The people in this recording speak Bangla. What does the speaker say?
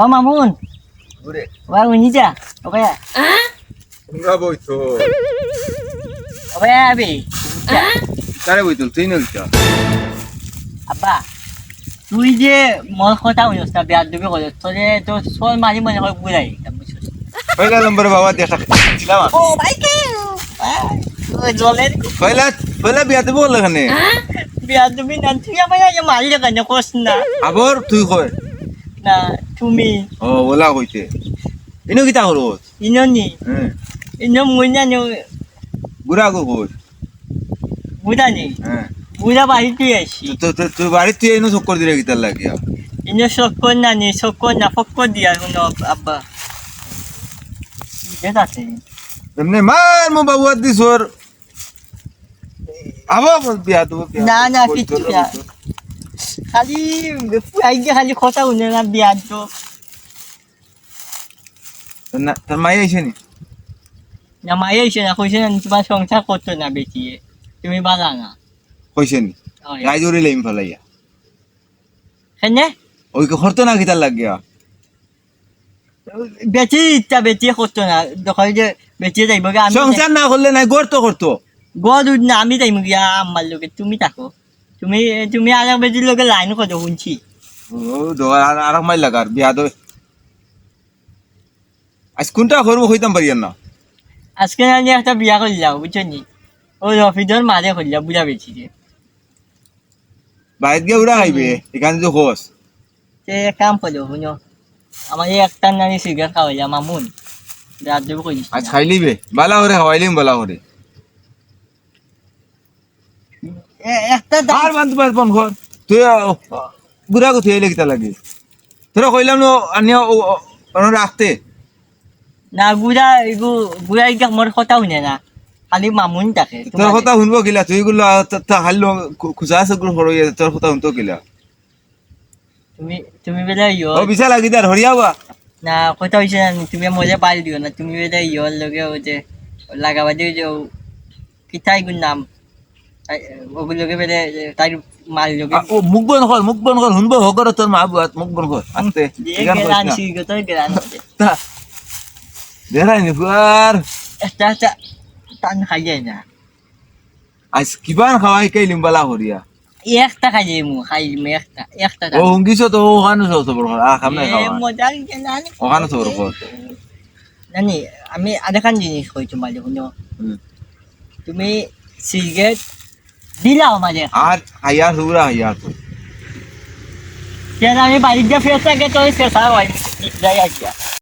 ও মামুন। ওরে ওবা উনিজা ওবা তোমরা বইতো ওবা আবি। কারে বইতো তুই না কিতা আব্বা তুই যে মোর কথা শুনিস না বিয়ার দুবি করে তোরে তো সোল মারি মনে হয় বুড়াই পয়লা নম্বর বাবা দেখা ছিলাম ও ভাই কে ও জলের পয়লা পয়লা বিয়াতে বল এখানে বিয়ার দুবি না তুই আমার আগে মারলে কেন কোস না। আবার তুই কয় না তুমি ও ওলা কইতে। ইনো কিতা করো ইননি। হ্যাঁ ইনো মুইনা নো বুড়া গো কই বুড়া হ্যাঁ বুড়া বাড়ি তুই আসি তো তো তুই বাড়িতে তুই এনো চক্কর দিলে কিতার লাগিয়া ইনো সকর না নি সকর না ফক্কর দিয়া শুনো আব্বা। যে আছে এমনি মার মো বাবু আদি সর বিয়া তো না, না, কিচ্ছু না। খালি আইগে খালি কথা শুনে না বিয়ার তো তোর মাই আইছে নি? না মায়ে এসে না কইছে না তোমার সংসার করতো না বেটিয়ে তুমি বালা না। কইছে নি। গাই জোরে লাইম ফলাইয়া। হেনে? ওই কে খরতো না কিতার লাগিয়া? বেটি ইচ্ছা বেটিয়ে করতো না। দখল যে বেটিয়ে যাইব সংসার না করলে নাই গড় তো করতো গদ না আমি যাইব গিয়া আমার লোকে তুমি থাকো। তুমি তুমি আর এক বেটির লোকে লাইন কত শুনছি ও আর আর মাই লাগার বিয়া তো আজ কোনটা করব হইতাম পারি না। আজকে আমি একটা বিয়া করলাম বুঝছ নি? ওই রফিদর মারে করলাম বুঝা বেছি যে। বাইরে গিয়ে উড়া খাইবে এখানে তো হোস। সে কাম করল শুনো। আমার এই একটা নানি সিগারেট খাওয়াইলাম মামুন। রাত দেবো কইস আজ খাইলিবে? বালা করে খাওয়াইলিম বালা করে একটা আর বান্ধ পন ঘর। তুই বুড়া কোথায় এলে কিতা লাগে? তোরা কইলাম না আনিয়া রাখতে না গুড়া এগু গুড়া ইটা মোর কথা শুনে না। খালি মামুন থাকে তোর কথা শুনব কিলা তুই গুলো হারলো খুচা আছে গুলো সরই তোর কথা শুনতো কিলা তুমি তুমি বেলা ইয় ও বিশাল লাগি তার হরিয়াবা না কথা হয়েছে না তুমি মজা পাল দিও না তুমি বেলা ইয়র লগে ও যে লাগাবা দিয়ে যে কিতাই গুণ নাম? ওগুলো লগে বেলে তাই মাল লগে ও মুখ বন কর মুখ বন কর শুনব হকর তোর মা বুয়াত মুখ বন কর আস্তে দিয়ে এখান করিস গেলান না। সিগতর গেলান দেখাই নি ফুয়ার একটা একটা টান খাই যায় না আজ কিবান খাওয়াই কে লিম্বালা হরিয়া একটা খাই যায় মু খাই মু একটা একটা ও হুঙ্গিছ তো ওখানে সব সবর কর আ খাম নাই খাওয়া মজা গেলান ওখানে সবর কর নানি আমি আরেকখান জিনিস কই তোমার শুনো হুম। তুমি সিগারেট দিলাও মাঝে আর আইয়া সুরা আইয়া তো। কেন আমি বাড়িতে ফেরত থাকে তো ফেসা হয়। যাই আজকে